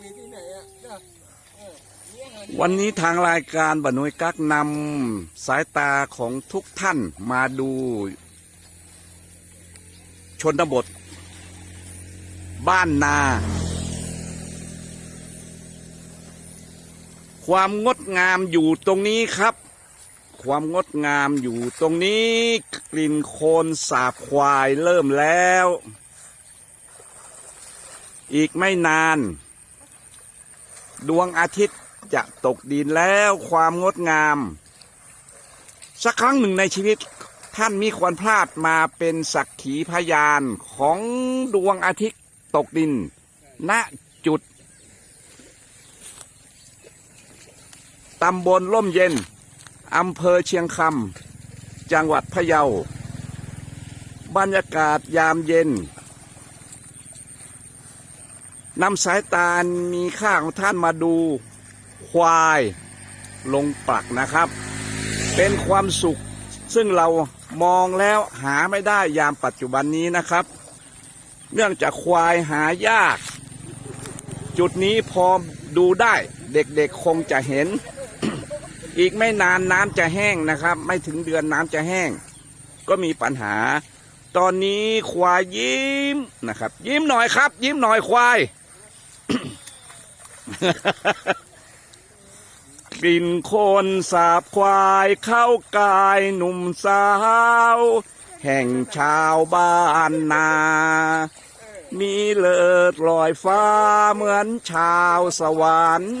มีที่ไหนอะวันนี้ทางรายการบนุยกักนำสายตาของทุกท่านมาดู ชนบท บ้านนา ความงดงามอยู่ตรงนี้ครับ ความงดงามอยู่ตรงนี้ กลิ่นโคลนสาบควายเริ่มแล้ว อีกไม่นาน ดวงอาทิตย์จะตกดินแล้วความงดงาม สักครั้งหนึ่งในชีวิตท่านมีควรพลาดมาเป็นสักขีพยานของดวงอาทิตย์ตกดิน ณจุดตำบลล่มเย็น อำเภอเชียงคำ จังหวัดพะเยา บรรยากาศยามเย็น นำสายตามีค่าของท่านมาดูควายลงปักนะครับ เป็นความสุขซึ่งเรามองแล้วหาไม่ได้ยามปัจจุบันนี้นะครับ เนื่องจากควายหายาก จุดนี้พอดูได้เด็กๆคงจะเห็น อีกไม่นานน้ำจะแห้งนะครับ ไม่ถึงเดือนน้ำจะแห้ง ก็มีปัญหา ตอนนี้ควายยิ้มนะครับ ยิ้มหน่อยครับ ยิ้มหน่อยควาย กลิ่นโคนสาบควายเข้ากายหนุ่มสาว แห่งชาวบ้านนา มีเลิศลอยฟ้าเหมือนชาวสวรรค์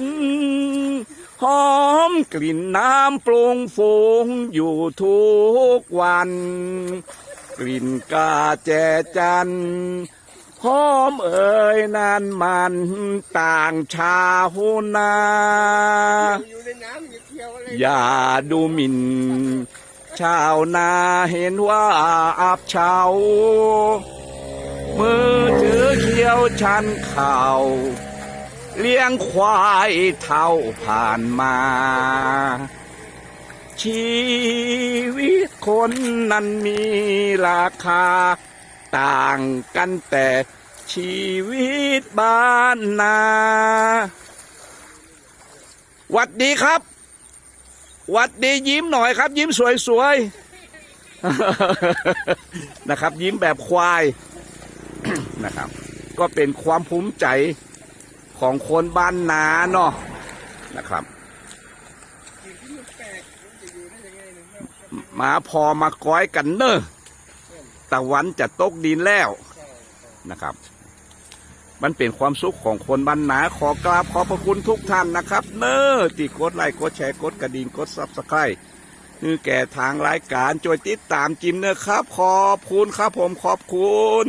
หอมกลิ่นน้ำปรุงฟูงอยู่ทุกวัน กลิ่นกาแจจัน หอมเอ่ยนานมันต่างชาวนาอยู่ในาอะไรอย่าดูหมิ่น ชาวนาเห็นว่าอับเฉามือถือเขียวชันเข่า เลี้ยงควายเท่าผ่านมา ชีวิตคนนั้นมีราคา ต่างกันแต่ชีวิตบ้านนาหวัดดีครับหวัดดียิ้มหน่อยครับ ยิ้มสวยๆนะครับ ยิ้มแบบควายนะครับ ก็เป็นความภูมิใจของคนบ้านนาเนาะนะครับมาพอมาก้อยกันเนอะ ตะวันจะตกดินแล้วนะครับ มันเป็นความสุขของคนบ้านนาขอกราบขอบพระคุณทุกท่านนะครับ เนอะที่กดไลค์กดแชร์กดกระดิ่งกดซับสไครต์คือแก่ทางรายการจอยติดตามจิมเนอะครับ ขอบคุณครับผมขอบคุณ